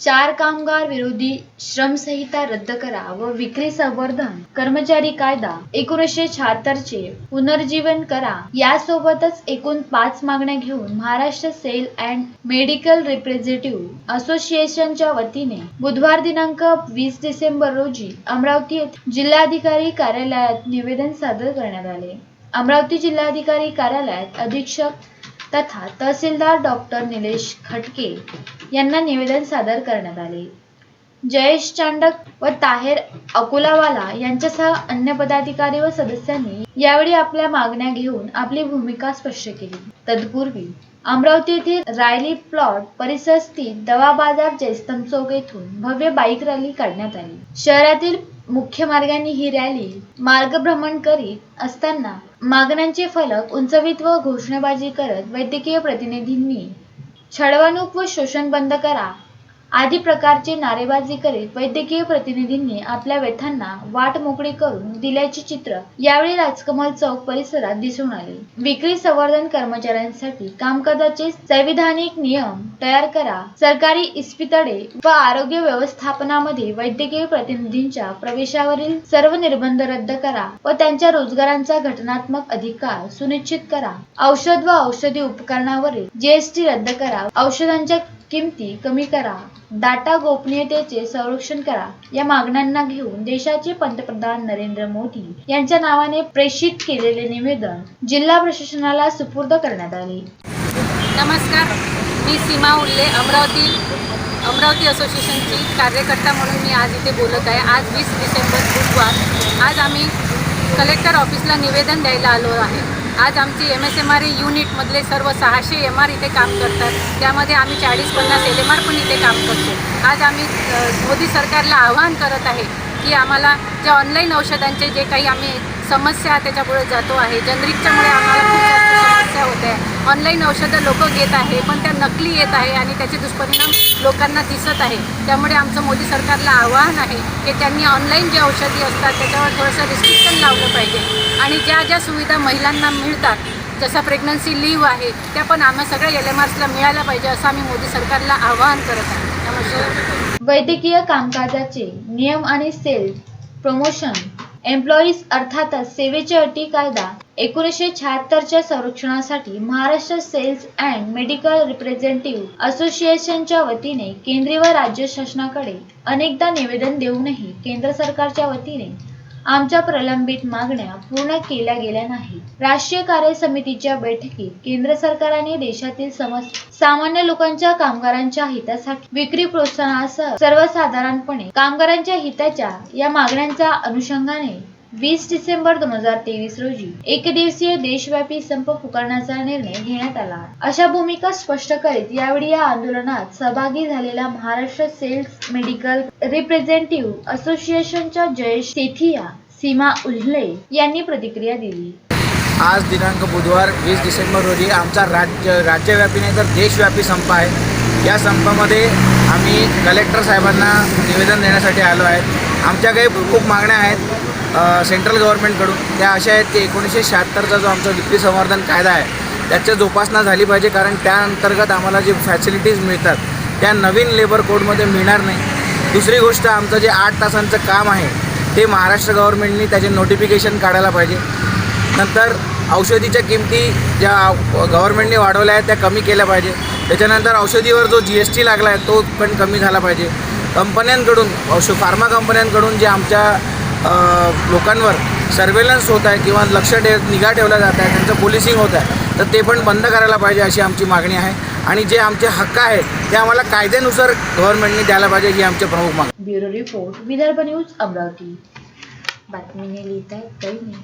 चार कामगार विरोधी श्रमसंहिता रद्द करा व विक्री संवर्धन कर्मचारी कायदा एकोणीसशे शहात्तरचे पुनर्जीवन करा. यासोबतच एकूण पाच मागण्या घेऊन Maharashtra sale and medical representative असोसिएशनच्या वतीने बुधवार दिनांक वीस डिसेंबर रोजी अमरावती येथे जिल्हाधिकारी कार्यालयात निवेदन सादर करण्यात आले. अमरावती जिल्हाधिकारी कार्यालयात अधीक्षक तथा तहसीलदार डॉक्टर निलेश खटके यांना निवेदन सादर करण्यात आले. जयेश चांडक व ताहेर अकोलावाला यांच्यासह अन्य पदाधिकारी व सदस्यांनी यावेळी आपल्या मागण्या घेऊन आपली भूमिका स्पष्ट केली. तत्पूर्वी अमरावती येथील रायली प्लॉट परिसर स्थित दवा बाजार जयस्तंभ चौक येथून भव्य बाईक रॅली काढण्यात आली. शहरातील मुख्य मार्गाने ही रॅली मार्गभ्रमण करीत असताना मागण्यांचे फलक उंचवीत व घोषणाबाजी करत वैद्यकीय प्रतिनिधींनी छळवणूक व शोषण बंद करा. आदी प्रकारचे नारेबाजी करीत वैद्यकीय प्रतिनिधींनी आपल्या व्यथांना वाट मोकळी करून दिल्याचे चित्र यावेळी राजकमल चौक परिसरात दिसून आले. विक्री संवर्धन कर्मचाऱ्यांसाठी कामकाजाचे संविधानिक नियम तयार करा. सरकारी इस्पितळे व आरोग्य व्यवस्थापनामध्ये वैद्यकीय प्रतिनिधींच्या प्रवेशावरील सर्व निर्बंध रद्द करा व त्यांच्या रोजगारांचा घटनात्मक अधिकार सुनिश्चित करा. औषध व औषधी उपकरणावरील जीएसटी रद्द करा. औषधांच्या किमती कमी करा. डाटा गोपनीयतेचे संरक्षण करा. या मागण्यांना घेऊन देशाचे पंतप्रधान नरेंद्र मोदी यांच्या नावाने प्रेषित केलेले निवेदन जिल्हा प्रशासनाला सुपूर्द करण्यात आले. नमस्कार. मी सीमा उल्ले अमरावती अमरावती असोसिएशनची कार्यकर्ता म्हणून मी आज इथे बोलत आहे. आज वीस डिसेंबर बुधवार. आज आम्ही कलेक्टर ऑफिसला निवेदन द्यायला आलो आहे. आज आमची एम एस एम आर युनिटमधले सर्व सहाशे एम आर इथे काम करतात. त्यामध्ये आम्ही चाळीस पन्नास एल एम आर पण इथे काम करतो. आज आम्ही मोदी सरकारला आवाहन करत आहे की आम्हाला जे ऑनलाईन औषधांचे जे काही आम्ही समस्या त्याच्यामुळे जातो आहे जनरिकच्यामुळे आम्हाला खूप जास्त समस्या होत आहे. ऑनलाईन औषधं लोक घेत आहे पण त्या नकली येत आहे आणि त्याचे दुष्परिणाम लोकांना दिसत आहे. त्यामुळे आमचं मोदी सरकारला आवाहन आहे की त्यांनी ऑनलाईन जे औषधी असतात त्याच्यावर थोडंसं रिस्ट्रिक्शन लावलं पाहिजे. आणि ज्या ज्या सुविधा महिलांना मिळतात जसं प्रेग्नन्सी लीव आहे त्या पण आम्हा सगळ्या एल एम आर्सला मिळायला पाहिजे असं आम्ही मोदी सरकारला आवाहन करत आहे. नमस्कार. वैद्यकीय कामकाजाचे नियम आणि सेल प्रमोशन एम्प्लॉईज अर्थातच सेवेचे अटी कायदा एकोणीसशे शहात्तरच्या संरक्षणासाठी Maharashtra sales and medical representative असोसिएशनच्या वतीने केंद्रीय व राज्य शासनाकडे अनेकदा निवेदन देऊनही केंद्र सरकारच्या वतीने आमच्या प्रलंबित मागण्या पूर्ण केल्या गेल्या नाहीत. राष्ट्रीय कार्य समितीच्या बैठकीत केंद्र सरकारने देशातील समस्या सामान्य लोकांच्या कामगारांच्या हितासाठी विक्री प्रोत्साहनासह सर्वसाधारणपणे कामगारांच्या हिताच्या या मागण्यांच्या अनुषंगाने वीस डिसेंबर दोन हजार तेवीस रोजी एक दिवसीय देशव्यापी संप पुकारण्याचा निर्णय घेण्यात आला. अशा भूमिका स्पष्ट करीत यावेळी या आंदोलनात सहभागी झालेल्या महाराष्ट्र सेल्स मेडिकल रिप्रेझेंटेटिव्ह असोसिएशनच्या जयेश सेथिया सीमा उल्ले यांनी प्रतिक्रिया दिली. आज दिनांक बुधवार वीस डिसेंबर रोजी आमचा राज्य राज्यव्यापी नाही तर देशव्यापी संप आहे. या संपामध्ये आम्ही कलेक्टर साहेबांना निवेदन देण्यासाठी आलो आहे. आमच्या काही खूप मागण्या आहेत. सेंट्रल गव्हर्नमेंटकडून. त्या अशा आहेत की एकोणीसशे शहात्तरचा जो आमचा विक्री संवर्धन कायदा आहे त्याच्या जोपासना झाली पाहिजे कारण त्या अंतर्गत आम्हाला जे फॅसिलिटीज मिळतात त्या नवीन लेबर कोडमध्ये मिळणार नाही. दुसरी गोष्ट आमचं जे आठ तासांचं काम आहे ते महाराष्ट्र गव्हर्नमेंटनी त्याचे नोटिफिकेशन काढायला पाहिजे. नंतर औषधीच्या किमती ज्या गव्हर्नमेंटने वाढवल्या आहेत त्या कमी केल्या पाहिजे. त्याच्यानंतर औषधीवर जो जी एस टी लागला आहे तो पण कमी झाला पाहिजे. कंपन्यांकडून औषध फार्मा कंपन्यांकडून जे आमच्या लोकांवर सर्वेलन्स होत आहे किंवा लक्ष ठेव निगा ठेवल्या जात आहे त्यांचं पोलिसिंग होत आहे तर ते पण बंद करायला पाहिजे अशी आमची मागणी आहे. आणि जे आमचे हक्क आहेत ते आम्हाला कायद्यानुसार गव्हर्नमेंटने द्यायला पाहिजे ही आमचे प्रमुख मागणी. Bureau report Vidarbha news Amravati. बातमीने लिहित आहेत काही नाही